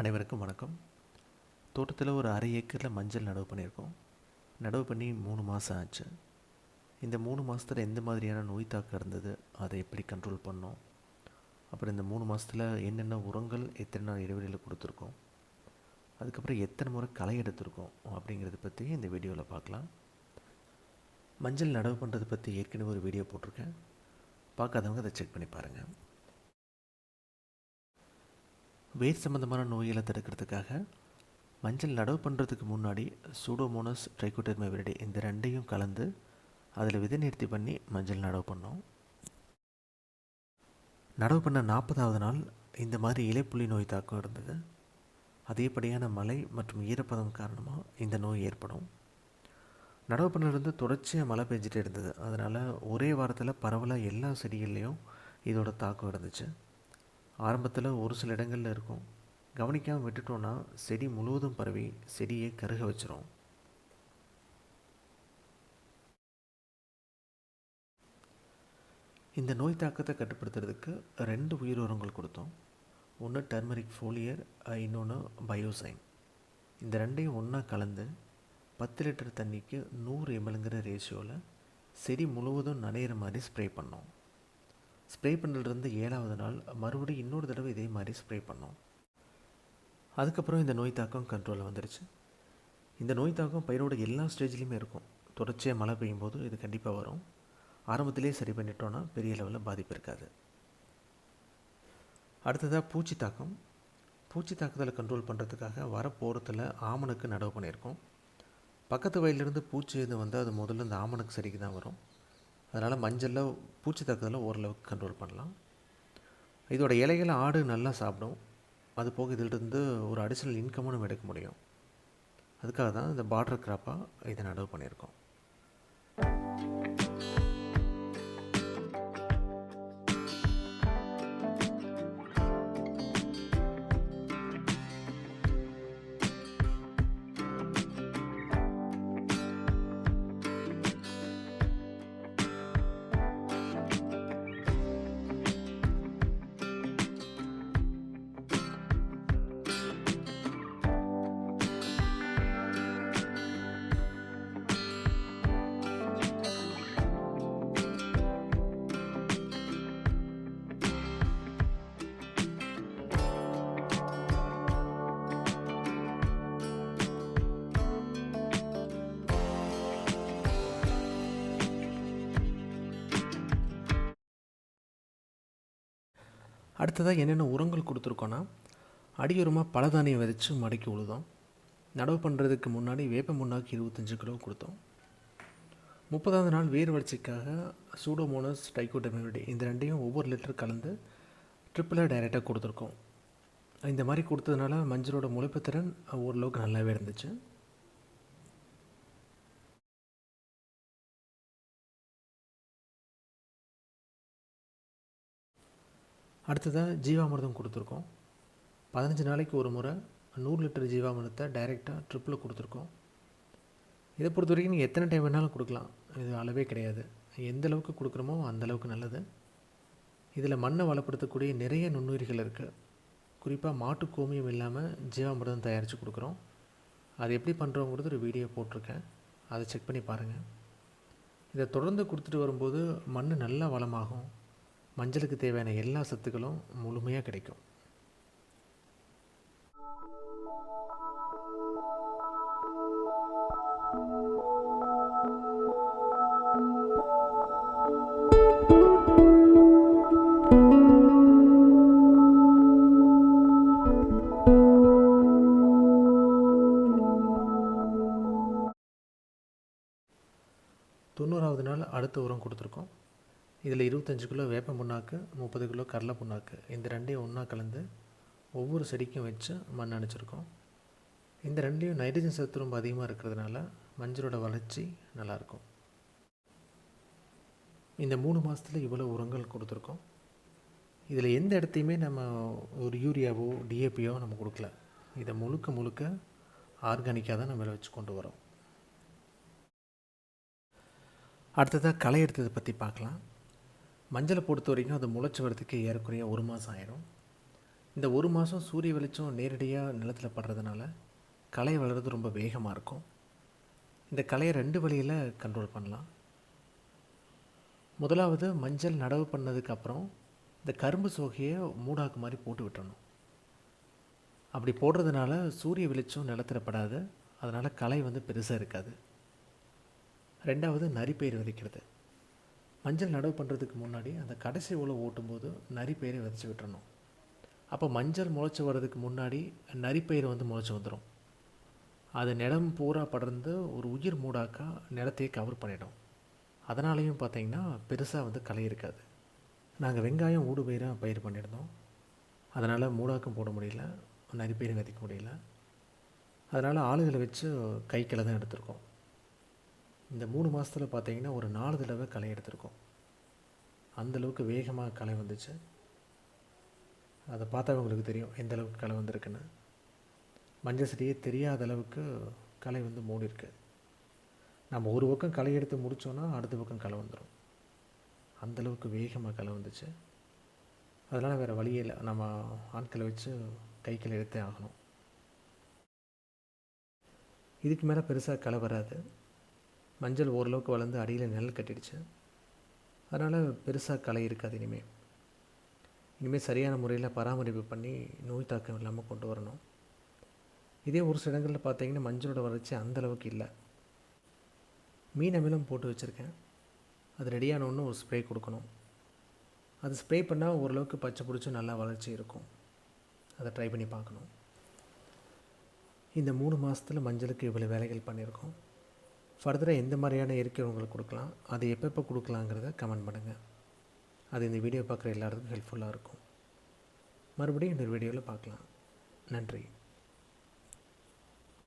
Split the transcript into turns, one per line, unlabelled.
அனைவருக்கும் வணக்கம். தோட்டத்தில் ஒரு அரை ஏக்கரில் மஞ்சள் நடவு பண்ணியிருக்கோம். நடவு பண்ணி மூணு மாதம் ஆச்சு. இந்த மூணு மாதத்தில் எந்த மாதிரியான நோய் தாக்கம் இருந்தது? அதை எப்படி கண்ட்ரோல் பண்ணோம்? அப்புறம் இந்த மூணு மாதத்தில் என்னென்ன உரங்கள் எத்தனை நாள் இடைவெளியில் கொடுத்துருக்கோம்? அதுக்கப்புறம் எத்தனை முறை களை எடுத்திருக்கோம்? அப்படிங்கிறத பற்றி இந்த வீடியோவில் பார்க்கலாம். மஞ்சள் நடவு பண்ணுறது பற்றி ஏற்கனவே ஒரு வீடியோ போட்டிருக்கேன். பார்க்காதவங்க அதை செக் பண்ணி பாருங்கள் வேர் சம்பந்தமான நோய்களை தடுக்கிறதுக்காக மஞ்சள் நடவு பண்ணுறதுக்கு முன்னாடி சூடோமோனஸ் ட்ரைகோடெர்மா விரடி இந்த ரெண்டையும் கலந்து அதில் விதை நிறுத்தி பண்ணி மஞ்சள் நடவு பண்ணோம். நடவு பண்ண நாற்பதாவது நாள் இந்த மாதிரி இலைப்புள்ளி நோய் தாக்கம் இருந்தது. அதிகப்படியான மழை மற்றும் ஈரப்பதம் காரணமாக இந்த நோய் ஏற்படும். நடவு பண்ணிலிருந்து தொடர்ச்சியாக மழை பெஞ்சிட்டு இருந்தது. அதனால் ஒரே வாரத்தில் பரவலாக எல்லா செடிகள்லேயும் இதோட தாக்கம் இருந்துச்சு. ஆரம்பத்தில் ஒரு சில இடங்களில் இருக்கும். கவனிக்காமல் விட்டுட்டோன்னா செடி முழுவதும் பரவி செடியை கருக வச்சிரும். இந்த நோய் தாக்கத்தை கட்டுப்படுத்துறதுக்கு ரெண்டு உயிர் உரங்கள் கொடுத்தோம். ஒன்று டர்மரிக் ஃபோலியர் இன்னொன்று பயோசைன் இந்த ரெண்டையும் ஒன்றா கலந்து பத்து லிட்டர் தண்ணிக்கு நூறு எம்எல்ங்கிற ரேஷியோவில் செடி முழுவதும் நனையிற மாதிரி ஸ்ப்ரே பண்ணோம். ஸ்ப்ரே பண்ணுறதுலேருந்து ஏழாவது நாள் மறுபடியும் இன்னொரு தடவை இதே மாதிரி ஸ்ப்ரே பண்ணோம். அதுக்கப்புறம் இந்த நோய் தாக்கம் கண்ட்ரோலில் வந்துடுச்சு இந்த நோய் தாக்கம் பயிரோட எல்லா ஸ்டேஜ்லேயுமே இருக்கும். தொடர்ச்சியாக மழை பெய்யும் போது இது கண்டிப்பாக வரும். ஆரம்பத்திலே சரி பண்ணிட்டோன்னா பெரிய லெவலில் பாதிப்பு இருக்காது. அடுத்ததாக பூச்சி தாக்கம். பூச்சி தாக்குதலை கண்ட்ரோல் பண்ணுறதுக்காக வர போகிறத்தில் ஆமணக்கு நடவு பண்ணியிருக்கோம். பக்கத்து வயலிருந்து பூச்சி எது வந்தால் அது முதல்ல இந்த ஆமணக்கு சரிக்கு தான் வரும். அதனால் மஞ்சளில் பூச்சி தாக்குதலை ஓரளவுக்கு கண்ட்ரோல் பண்ணலாம். இதோட இலைகளை ஆடு நல்லா சாப்பிடும். அது போக இதிலிருந்து ஒரு அடிஷ்னல் இன்கமும் நம்ம எடுக்க முடியும். அதுக்காக தான் இந்த பார்டர் கிராப்பாக இதை நடவு பண்ணியிருக்கோம். அடுத்ததாக என்னென்ன உரங்கள் கொடுத்துருக்கோன்னா அடியுரமாக பலதானியம் விதைச்சி மடக்கி உழுதோம். நடவு பண்ணுறதுக்கு முன்னாடி வேப்ப முன்னாக்கு இருபத்தஞ்சு கிலோ கொடுத்தோம். முப்பதாவது நாள் வேர் வளர்ச்சிக்காக சூடோமோனஸ் டைகோடெமிவிடி இந்த ரெண்டையும் ஒவ்வொரு லிட்டர் கலந்து ட்ரிப்பிளாக டைரெக்டாக கொடுத்துருக்கோம். இந்த மாதிரி கொடுத்ததுனால மஞ்சளோட முளைப்பு திறன் ஓரளவுக்கு நல்லாவே இருந்துச்சு. அடுத்ததாக ஜீவாமிர்தம் கொடுத்துருக்கோம். பதினஞ்சு நாளைக்கு ஒரு முறை நூறு லிட்டர் ஜீவாமிர்தத்தை டைரெக்டாக ட்ரிப்பில் கொடுத்துருக்கோம். இதை பொறுத்த வரைக்கும் நீங்கள் எத்தனை டைம் வேணாலும் கொடுக்கலாம். இது அளவே கிடையாது. எந்த அளவுக்கு கொடுக்குறோமோ அந்த அளவுக்கு நல்லது. இதில் மண்ணை வளப்படுத்தக்கூடிய நிறைய நுண்ணுயிர்கள் இருக்குது குறிப்பாக மாட்டு கோமியம் இல்லாமல் ஜீவாமிர்தம் தயாரித்து கொடுக்குறோம். அது எப்படி பண்ணுறோங்கிறது ஒரு வீடியோ போட்டிருக்கேன். அதை செக் பண்ணி பாருங்கள் இதை தொடர்ந்து கொடுத்துட்டு வரும்போது மண் நல்லா வளமாகும். மஞ்சளுக்கு தேவையான எல்லா சத்துக்களும் முழுமையாக கிடைக்கும். தொண்ணூறாவது நாள் அடுத்த உரம் கொடுத்துருக்கோம். இதில் இருபத்தஞ்சு கிலோ வேப்ப புண்ணாக்கு முப்பது கிலோ கடலை புண்ணாக்கு. இந்த ரெண்டையும் ஒன்றா கலந்து ஒவ்வொரு செடிக்கும் வச்சு மண் அணைச்சிருக்கோம். இந்த ரெண்டையும் நைட்ரஜன் சத்து ரொம்ப அதிகமாக இருக்கிறதுனால மஞ்சளோட வளர்ச்சி நல்லாயிருக்கும். இந்த மூணு மாதத்தில் இவ்வளோ உரங்கள் கொடுத்துருக்கோம். இதில் எந்த இடத்தையுமே நம்ம ஒரு யூரியாவோ டிஏபியோ நம்ம கொடுக்கல. இதை முழுக்க முழுக்க ஆர்கானிக்காக தான் நம்ம வச்சு கொண்டு வரோம். அடுத்ததாக களை எடுத்ததை பற்றி பார்க்கலாம். மஞ்சளை பொறுத்த வரைக்கும் அது முளைச்சி வரதுக்கு ஏறக்குறைய ஒரு மாதம் ஆயிரும். இந்த ஒரு மாதம் சூரிய வெளிச்சம் நேரடியாக நிலத்தில் படுறதுனால களை வளர்கிறது ரொம்ப வேகமாக இருக்கும். இந்த களையை ரெண்டு வழியில் கண்ட்ரோல் பண்ணலாம். முதலாவது மஞ்சள் நடவு பண்ணதுக்கப்புறம் இந்த கரும்பு சோகையை மூடாக்கு மாதிரி போட்டு விட்டுறணும். அப்படி போடுறதுனால சூரிய வெளிச்சம் நிலத்திடப்படாது அதனால் களை வந்து பெருசாக இருக்காது. ரெண்டாவது நரிப்பயிர் விதைக்கிறது. மஞ்சள் நடவு பண்ணுறதுக்கு முன்னாடி அந்த கடைசி உழவு ஓட்டும்போது நரிப்பயிரை விதைச்சி விட்டுறணும். அப்போ மஞ்சள் முளைச்சி வர்றதுக்கு முன்னாடி நரிப்பயிர் வந்து முளைச்சி வந்துடும் அது நிலம் பூரா படர்ந்து ஒரு உயிர் மூடாக்கா நிலத்தையே கவர் பண்ணிடும். அதனாலையும் பார்த்தீங்கன்னா பெருசாக வந்து களை இருக்காது. நாங்கள் வெங்காயம் ஊடு பயிராக பயிர் பண்ணியிருந்தோம். அதனால் மூடாக்கம் போட முடியல நரிப்பயிரும் விதைக்க முடியல. அதனால் ஆளுகளை வச்சு கைக்கில் தான் எடுத்திருக்கோம். இந்த மூணு மாதத்தில் பார்த்தீங்கன்னா ஒரு நாலு தடவை களை எடுத்திருக்கோம். அந்தளவுக்கு வேகமாக களை வந்துச்சு. அதை பார்த்தா உங்களுக்கு தெரியும் எந்த அளவுக்கு களை வந்திருக்குன்னு. மஞ்சள் செடியே தெரியாத அளவுக்கு களை வந்து மூடி இருக்கு. நம்ம ஒரு பக்கம் களை எடுத்து முடித்தோன்னா அடுத்த பக்கம் களை வந்துடும் அந்தளவுக்கு வேகமாக களை வந்துச்சு. அதனால் வேறு வழியே இல்லை. நம்ம ஆட்களை வச்சு கைக்கில் எடுத்தே ஆகணும். இதுக்கு மேலே பெருசாக களை வராது. மஞ்சள் ஓரளவுக்கு வளர்ந்து அடியில் நிழல் கட்டிடுச்சு. அதனால் பெருசாக களை இருக்காது இனிமேல் இனிமேல் சரியான முறையில் பராமரிப்பு பண்ணி நோய் தாக்கம் இல்லாமல் கொண்டு வரணும். இதே ஒரு சில இடங்களில் பார்த்தீங்கன்னா மஞ்சளோட வளர்ச்சி அந்தளவுக்கு இல்லை. மீன் அமிலம் போட்டு வச்சுருக்கேன். அது ரெடியான ஒரு ஸ்ப்ரே கொடுக்கணும். அது ஸ்ப்ரே பண்ணால் ஓரளவுக்கு பச்சை பிடிச்சி நல்லா வளர்ச்சி இருக்கும். அதை ட்ரை பண்ணி பார்க்கணும். இந்த மூணு மாதத்தில் மஞ்சளுக்கு இவ்வளோ வேலைகள் பண்ணியிருக்கோம். ஃபர்தராக எந்த மாதிரியான இயற்கை உங்களுக்கு கொடுக்கலாம்? அது எப்பப்போ கொடுக்கலாங்கிறத கமெண்ட் பண்ணுங்கள் அது இந்த வீடியோ பார்க்குற எல்லாருக்கும் ஹெல்ப்ஃபுல்லாக இருக்கும். மறுபடியும் இன்னொரு வீடியோவில் பார்க்கலாம். நன்றி.